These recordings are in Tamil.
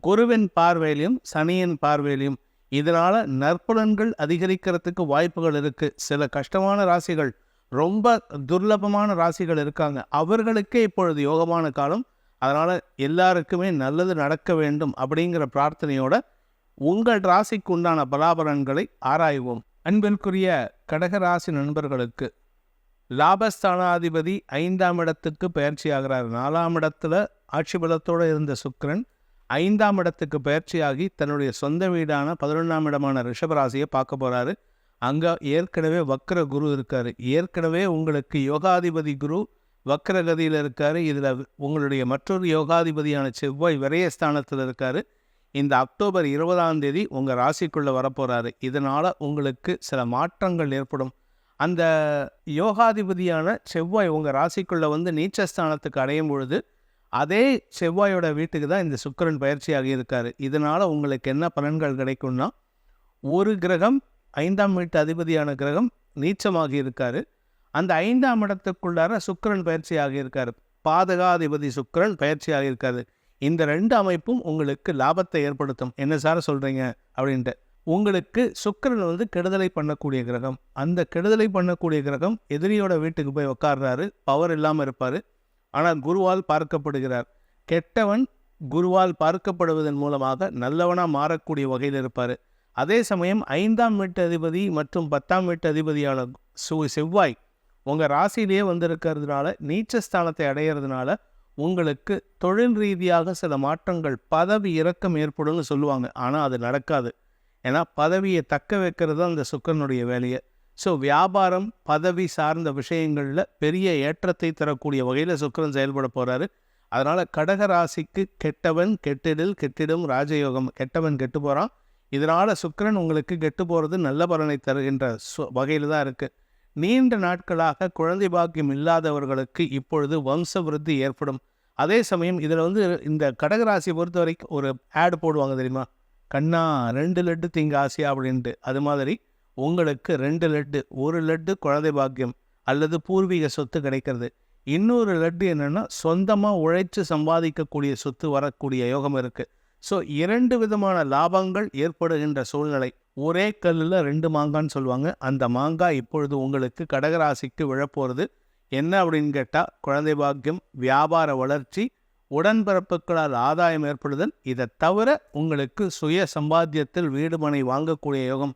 குருவின் பார்வையிலையும் சனியின் பார்வையிலையும் இதனால் நற்புலன்கள் அதிகரிக்கிறதுக்கு வாய்ப்புகள் இருக்குது சில கஷ்டமான ராசிகள் ரொம்ப துர்லபமான ராசிகள் இருக்காங்க. அவர்களுக்கே இப்பொழுது யோகமான காலம். அதனால் எல்லாருக்குமே நல்லது நடக்க வேண்டும் அப்படிங்கிற பிரார்த்தனையோட உங்கள் ராசிக்கு உண்டான பலாபலன்களை ஆராய்வோம். அன்பிற்குரிய கடகராசி நண்பர்களுக்கு லாபஸ்தானாதிபதி ஐந்தாம் இடத்துக்கு பயிற்சி ஆகிறார் நாலாம் இடத்துல ஆட்சி பலத்தோடு இருந்த சுக்கரன் ஐந்தாம் இடத்துக்கு பயிற்சியாகி தன்னுடைய சொந்த வீடான பதினொன்றாம் இடமான ரிஷபராசியை பார்க்க போகிறாரு அங்கே ஏற்கனவே வக்ர குரு இருக்கார். ஏற்கனவே உங்களுக்கு யோகாதிபதி குரு வக்கரகதியில் இருக்கார். இதில் உங்களுடைய மற்றொரு யோகாதிபதியான செவ்வாய் விரயஸ்தானத்தில் இருக்கார். இந்த அக்டோபர் இருபதாம் தேதி உங்கள் ராசிக்குள்ளே வரப்போகிறாரு இதனால் உங்களுக்கு சில மாற்றங்கள் ஏற்படும். அந்த யோகாதிபதியான செவ்வாய் உங்கள் ராசிக்குள்ளே வந்து நீச்சஸ்தானத்துக்கு அடையும் பொழுது அதே செவ்வாயோட வீட்டுக்கு தான் இந்த சுக்கிரன் பயிற்சியாக இருக்கார். இதனால் உங்களுக்கு என்ன பலன்கள் கிடைக்கும்னா ஒரு கிரகம் ஐந்தாம் வீட்டு அதிபதியான கிரகம் நீச்சமாகி இருக்கார். அந்த ஐந்தாம் இடத்துக்குள்ளார சுக்கிரன் பயிற்சி ஆகியிருக்காரு பாதகாதிபதி சுக்கிரன் பயிற்சி ஆகியிருக்காரு இந்த ரெண்டு அமைப்பும் உங்களுக்கு லாபத்தை ஏற்படுத்தும். என்ன சார் சொல்கிறீங்க அப்படின்ட்டு. உங்களுக்கு சுக்கரன் வந்து கெடுதலை பண்ணக்கூடிய கிரகம். அந்த கெடுதலை பண்ணக்கூடிய கிரகம் எதிரியோட வீட்டுக்கு போய் உட்கார்றாரு பவர் இல்லாமல் இருப்பார். ஆனால் குருவால் பார்க்கப்படுகிறார். கெட்டவன் குருவால் பார்க்கப்படுவதன் மூலமாக நல்லவனாக மாறக்கூடிய வகையில் இருப்பார். அதே சமயம் ஐந்தாம் வீட்டு அதிபதி மற்றும் பத்தாம் வீட்டு அதிபதியான சு செவ்வாய் உங்கள் ராசியிலேயே வந்திருக்கிறதுனால நீச்சஸ்தானத்தை அடையிறதுனால உங்களுக்கு தொழில் ரீதியாக சில மாற்றங்கள் பதவி இறக்கம் ஏற்படும்னு சொல்லுவாங்க. ஆனால் அது நடக்காது. ஏன்னா பதவியை தக்க வைக்கிறது தான் அந்த சுக்கரனுடைய வேலையை. ஸோ வியாபாரம் பதவி சார்ந்த விஷயங்களில் பெரிய ஏற்றத்தை தரக்கூடிய வகையில் சுக்கிரன் செயல்பட போகிறாரு அதனால் கடக ராசிக்கு கெட்டவன் கெட்டிடில் கெட்டிடும் ராஜயோகம் கெட்டவன் கெட்டு போகிறான் இதனால் சுக்கிரன் உங்களுக்கு கெட்டு போகிறது நல்ல பலனை தருகின்ற சு வகையில் தான் இருக்குது நீண்ட நாட்களாக குழந்தை பாக்கியம் இல்லாதவர்களுக்கு இப்பொழுது வம்ச விருத்தி ஏற்படும். அதே சமயம் இதில் வந்து இந்த கடகராசியை பொறுத்த வரைக்கும் ஒரு ஆடு போடுவாங்க தெரியுமா? கண்ணா ரெண்டு லட்டு திங்க ஆசையா அப்படின்ட்டு. அது மாதிரி உங்களுக்கு ரெண்டு லட்டு ஒரு லட்டு குழந்தை பாக்கியம் அல்லது பூர்வீக சொத்து கிடைக்கிறது. இன்னொரு லட்டு என்னென்னா சொந்தமாக உழைச்சு சம்பாதிக்கக்கூடிய சொத்து வரக்கூடிய யோகம் இருக்குது ஸோ இரண்டு விதமான லாபங்கள் ஏற்படுகின்ற சூழ்நிலை. ஒரே கல்லில் ரெண்டு மாங்கான்னு சொல்லுவாங்க. அந்த மாங்காய் இப்பொழுது உங்களுக்கு கடகராசிக்கு விழப்போகிறது என்ன அப்படின்னு கேட்டால் குழந்தை பாக்கியம் வியாபார வளர்ச்சி உடன்பிறப்புகளால் ஆதாயம் ஏற்படுதல். இதை தவிர உங்களுக்கு சுய சம்பாத்தியத்தில் வீடு மனை வாங்கக்கூடிய யோகம்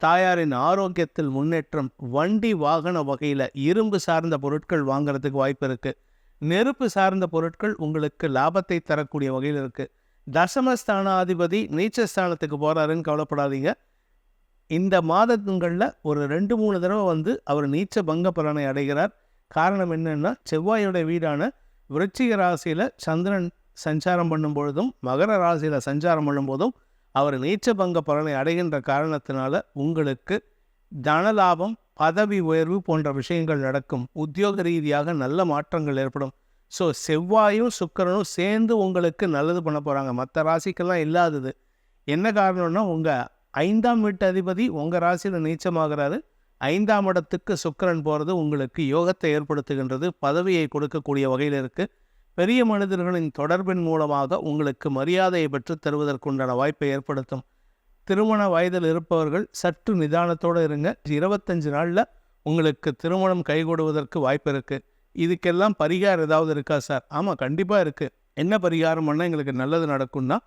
தாயாரின் ஆரோக்கியத்தில் முன்னேற்றம் வண்டி வாகன வகையில் இரும்பு சார்ந்த பொருட்கள் வாங்கிறதுக்கு வாய்ப்பு இருக்குது நெருப்பு சார்ந்த பொருட்கள் உங்களுக்கு லாபத்தை தரக்கூடிய வகையில் இருக்குது தசமஸ்தானாதிபதி நீச்சஸ்தானத்துக்கு போகிறாருன்னு கவலைப்படாதீங்க. இந்த மாதங்களில் ஒரு ரெண்டு மூணு தடவை வந்து அவர் நீச்ச பங்க பலனை அடைகிறார். காரணம் என்னென்னா செவ்வாயோட வீடான விருச்சிக ராசியில் சந்திரன் சஞ்சாரம் பண்ணும் பொழுதும் மகர ராசியில் சஞ்சாரம் பண்ணும்போதும் அவர் நீச்ச பங்க பலனை அடைகின்ற காரணத்தினால உங்களுக்கு தனலாபம் பதவி உயர்வு போன்ற விஷயங்கள் நடக்கும். உத்தியோக ரீதியாக நல்ல மாற்றங்கள் ஏற்படும். ஸோ செவ்வாயும் சுக்கரனும் சேர்ந்து உங்களுக்கு நல்லது பண்ண போகிறாங்க மற்ற ராசிக்கெல்லாம் இல்லாதது. என்ன காரணம்னா உங்கள் ஐந்தாம் வீட்டு அதிபதி உங்கள் ராசியில் நீச்சமாகிறாரு. ஐந்தாம் இடத்துக்கு சுக்கரன் போகிறது உங்களுக்கு யோகத்தை ஏற்படுத்துகின்றது. பதவியை கொடுக்கக்கூடிய வகையில் இருக்குது பெரிய மனிதர்களின் தொடர்பின் மூலமாக உங்களுக்கு மரியாதையை பெற்று தருவதற்குண்டான வாய்ப்பை ஏற்படுத்தும். திருமண வயதில் இருப்பவர்கள் சற்று நிதானத்தோடு இருங்க. இருபத்தஞ்சு நாளில் உங்களுக்கு திருமணம் கைகூடுவதற்கு வாய்ப்பு இருக்குது இதுக்கெல்லாம் பரிகாரம் ஏதாவது இருக்கா சார்? ஆமாம் கண்டிப்பாக இருக்குது என்ன பரிகாரம் பண்ணால் எங்களுக்கு நல்லது நடக்கும்னா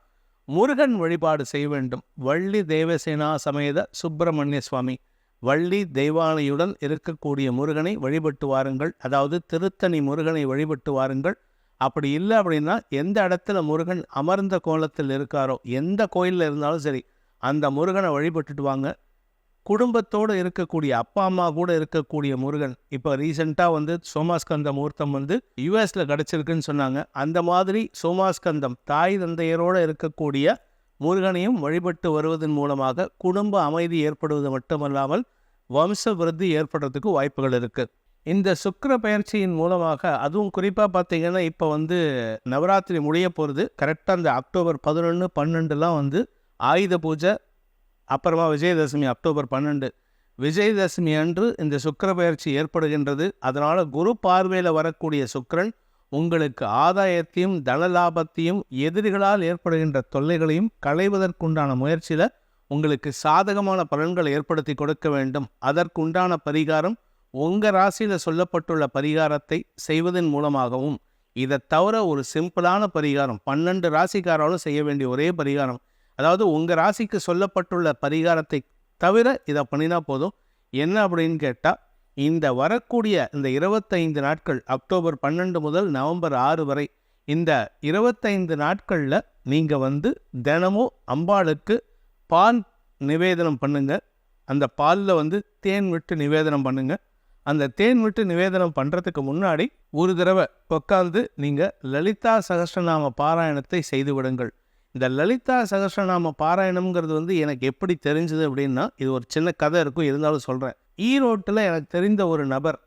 முருகன் வழிபாடு செய்ய வேண்டும். வள்ளி தேவசேனா சமேத சுப்பிரமணிய சுவாமி. வள்ளி தெய்வானையுடன் இருக்கக்கூடிய முருகனை வழிபட்டு வாருங்கள். அதாவது திருத்தணி முருகனை வழிபட்டு வாருங்கள். அப்படி இல்லை அப்படின்னா எந்த இடத்துல முருகன் அமர்ந்த கோலத்தில் இருக்காரோ எந்த கோயிலில் இருந்தாலும் சரி அந்த முருகனை வழிபட்டுட்டு வாங்க. குடும்பத்தோடு இருக்கக்கூடிய அப்பா அம்மா கூட இருக்கக்கூடிய முருகன் இப்போ ரீசெண்டாக வந்து சோமாஸ்கந்த முகூர்த்தம் வந்து யூஎஸில் கிடச்சிருக்குன்னு சொன்னாங்க. அந்த மாதிரி சோமாஸ்கந்தம் தாய் தந்தையரோடு இருக்கக்கூடிய முருகனையும் வழிபட்டு வருவதன் மூலமாக குடும்ப அமைதி ஏற்படுவது மட்டுமல்லாமல் வம்ச விருத்தி ஏற்படுறதுக்கு வாய்ப்புகள் இருக்குது இந்த சுக்கர பயிற்சியின் மூலமாக அதுவும் குறிப்பாக பார்த்தீங்கன்னா இப்போ வந்து நவராத்திரி முடிய போகிறது கரெக்டாக அந்த அக்டோபர் பதினொன்று பன்னெண்டுலாம் வந்து ஆயுத பூஜை அப்புறமா விஜயதசமி அக்டோபர் பன்னெண்டு. விஜயதசமி அன்று இந்த சுக்கர பயிற்சி ஏற்படுகின்றது. அதனால் குரு பார்வையில் வரக்கூடிய சுக்கரன் உங்களுக்கு ஆதாயத்தையும் தனலாபத்தையும் எதிரிகளால் ஏற்படுகின்ற தொல்லைகளையும் களைவதற்குண்டான முயற்சியில் உங்களுக்கு சாதகமான பலன்களை ஏற்படுத்தி கொடுக்க வேண்டும். அதற்குண்டான பரிகாரம் உங்கள் ராசியில் சொல்லப்பட்டுள்ள பரிகாரத்தை செய்வதன் மூலமாகவும் இதை தவிர ஒரு சிம்பிளான பரிகாரம் பன்னெண்டு ராசிக்காராலும் செய்ய வேண்டிய ஒரே பரிகாரம் அதாவது உங்கள் ராசிக்கு சொல்லப்பட்டுள்ள பரிகாரத்தை தவிர இதை பண்ணினா போதும். என்ன அப்படின்னு கேட்டால் இந்த வரக்கூடிய இந்த இருபத்தைந்து நாட்கள் அக்டோபர் பன்னெண்டு முதல் நவம்பர் ஆறு வரை இந்த இருபத்தைந்து நாட்களில் நீங்கள் வந்து தினமும் அம்பாளுக்கு பால் நிவேதனம் பண்ணுங்க. அந்த பாலில் வந்து தேன் விட்டு நிவேதனம் பண்ணுங்க. அந்த தேன் விட்டு நிவேதனம் பண்ணுறதுக்கு முன்னாடி ஒரு தடவை உட்காந்து நீங்கள் லலிதா சகஸ்ரநாம பாராயணத்தை செய்து விடுங்கள். இந்த லலிதா சகஸ்ரநாம பாராயணம்ங்கிறது வந்து எனக்கு எப்படி தெரிஞ்சது அப்படின்னா இது ஒரு சின்ன கதை இருக்கும் இருந்தாலும் சொல்கிறேன் ஈரோட்டில் எனக்கு தெரிந்த ஒரு நபர்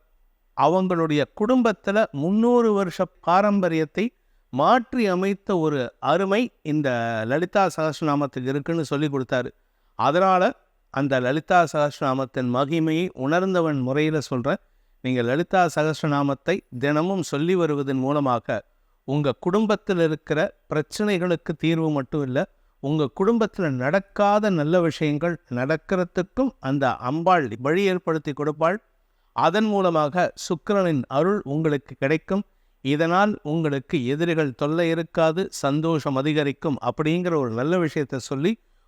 அவங்களுடைய குடும்பத்தில் முந்நூறு வருஷ பாரம்பரியத்தை மாற்றி அமைத்த ஒரு அருமை இந்த லலிதா சகஸ்ரநாமத்துக்கு இருக்குன்னு சொல்லி கொடுத்தாரு. அதனால் அந்த லலிதா சகஸ்ரநாமத்தின் மகிமையை உணர்ந்தவன் முறையில் சொல்கிறேன் நீங்கள் லலிதா சகஸ்ரநாமத்தை தினமும் சொல்லி வருவதன் மூலமாக உங்கள் குடும்பத்தில் இருக்கிற பிரச்சனைகளுக்கு தீர்வு மட்டும் இல்லை உங்கள் குடும்பத்தில் நடக்காத நல்ல விஷயங்கள் நடக்கிறதுக்கும் அந்த அம்பாள் வழி ஏற்படுத்தி கொடுப்பாள். அதன் மூலமாக சுக்கரனின் அருள் உங்களுக்கு கிடைக்கும். இதனால் உங்களுக்கு எதிரிகள் தொல்லை இருக்காது சந்தோஷம் அதிகரிக்கும் அப்படிங்கிற ஒரு நல்ல விஷயத்தை சொல்லி